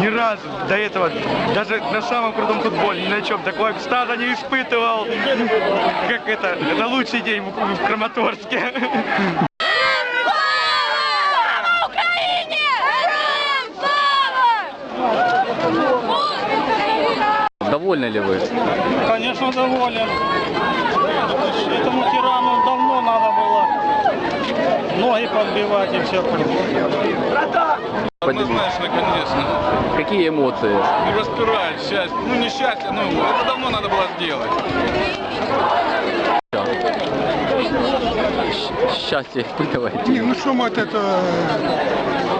Ни разу до этого, даже на самом крутом футболе, ни на чем такого экстаза не испытывал, как это, это лучший день в Краматорске. Довольны ли вы? Конечно, доволен. Этому тирану давно надо было ноги подбивать и все. Однозначно, конечно. Какие эмоции? Ну, распирает счастье. Ну, не счастье, но это давно надо было сделать. Счастье испытываете? Не, ну что мы от этого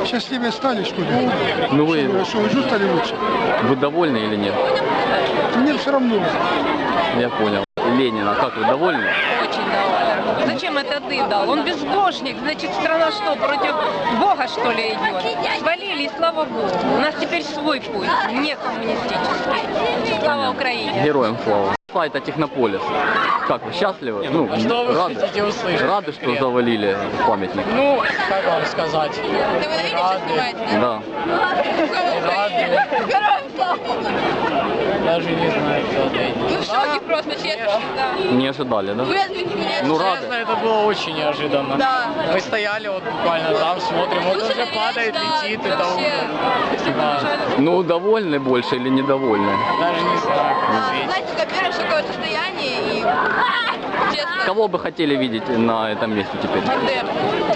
счастливее стали, что ли? Ну вы, Что, уже стали лучше? вы довольны или нет? Мне все равно. Я понял. Ленина, как вы довольны? Очень доволен. Зачем это ты дал? Он безбожник. Значит, страна что, против Бога, что ли, идет? Свалили, и слава Богу. У нас теперь свой путь, не коммунистический. Слава Украине! Героям слава. Сайта Технополис. Как вы счастливы? Ну, что вы рады? хотите услышать? Рады, что завалили памятник? Ну, как вам сказать? Ты вы на видео сейчас снимаете? Да. Героям слава! Даже не знаю, кто это. Мы в шоке просто, честно. Да. Не ожидали, да? Вы ответите меня. Ну, Честно, рады. это было очень неожиданно. Да. Мы стояли вот буквально там, смотрим, вот уже падает, да, летит, это вообще. Да. Ну, довольны больше или недовольны? Даже не знаю, как Да, ответить. Знаете, копируем шоковое состояние и честно. Кого бы хотели видеть на этом месте теперь? Бандер.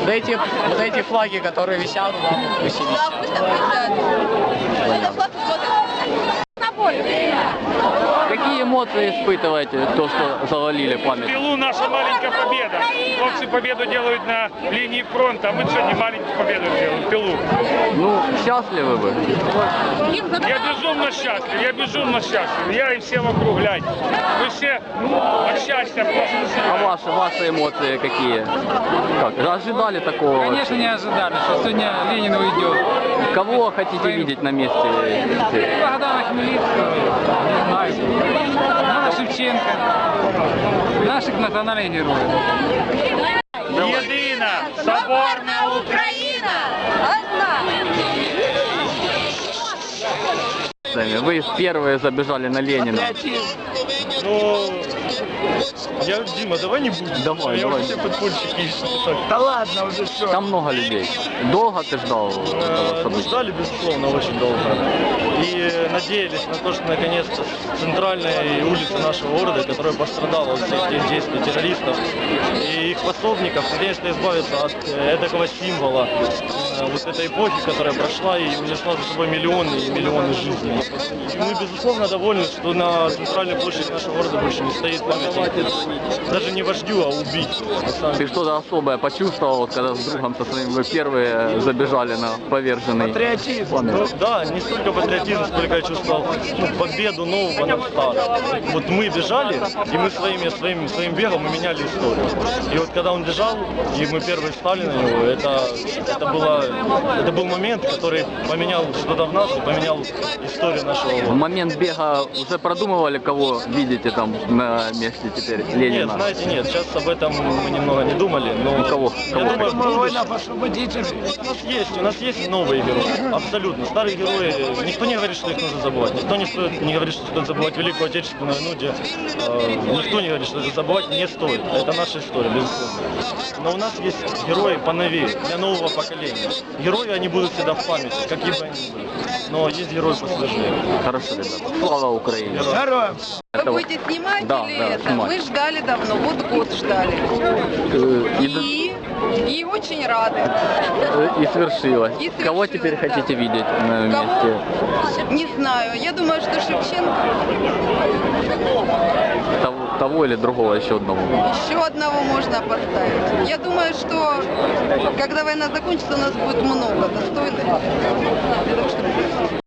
Вот эти, вот эти флаги, которые висят, там пусть и Да, висят. пусть там присядет. Это флаг фото. На поле. Эмоции испытываете, то, что завалили памятник? Пилу наша маленькая победа. Хлопцы победу делают на линии фронта, а мы сегодня маленькую победу делаем, пилу. Ну, счастливы вы? Я безумно счастлив, я безумно счастлив. Я и все вокруг, глянь. Мы все от счастья просто. А ваши, ваши эмоции какие? Как? Ожидали такого? Конечно, не ожидали, что сегодня Ленин уйдет. Кого хотите видеть на месте? Богдана Хмельницкого, не знаю. Шевченко. Наших национальных героев. Вы первые забежали на Ленина. Ну, я, Дима, давай не будем. Давай, я давай. уже все футбольщики ищут. Да ладно уже все. Там много людей. Долго ты ждал этого Ну, события? ждали, безусловно, очень долго. И э, надеялись на то, что наконец-то с центральной улицы нашего города, которая пострадала от всех тех действий террористов и их пособников, наконец-то избавиться от э, такого символа э, вот этой эпохи, которая прошла и унесла за собой миллионы и миллионы жизней. И мы, безусловно, довольны, что на центральной площади нашего города больше не стоит даже не вождю, а самом Ты что-то особое почувствовал, вот когда с другом со своим вы первые забежали на поверженный памятник? Ну, да, не столько патриотизм, сколько я чувствовал ну, победу нового над старым. Вот мы бежали, и мы своими, своим, своим бегом мы меняли историю. И вот когда он бежал, и мы первые встали на него, это, это, было, это был момент, который поменял что-то в нас и поменял историю нашего В момент бега уже продумывали, кого видите там на месте теперь Нет, Ленина? знаете, нет, сейчас об этом мы немного не думали, но Ну, кого? я Кого? думаю, в будущем- у нас есть, у нас есть новые герои, абсолютно. Старые герои, никто не говорит, что их нужно забывать. Никто не, стоит, не говорит, что стоит забывать Великую Отечественную войну, где э, никто не говорит, что это забывать не стоит. Это наша история, безусловно. Но у нас есть герои поновее, для нового поколения. Герои, они будут всегда в памяти, какие бы они ни были. Но есть герои посложнее. Хорошо, ребята. Слава Украине! Героям! Вы Это вот, будете снимать Да, или да, это? снимать. Мы ждали давно, вот год ждали. э, и, И, и очень рады. э, и свершилось. И Кого свершилось, теперь да. хотите видеть на Кого? месте Не знаю. Я думаю, что Шевченко. того, того или другого еще одного? Еще одного можно поставить. Я думаю, что когда война закончится, у нас будет много достойных для того, чтобы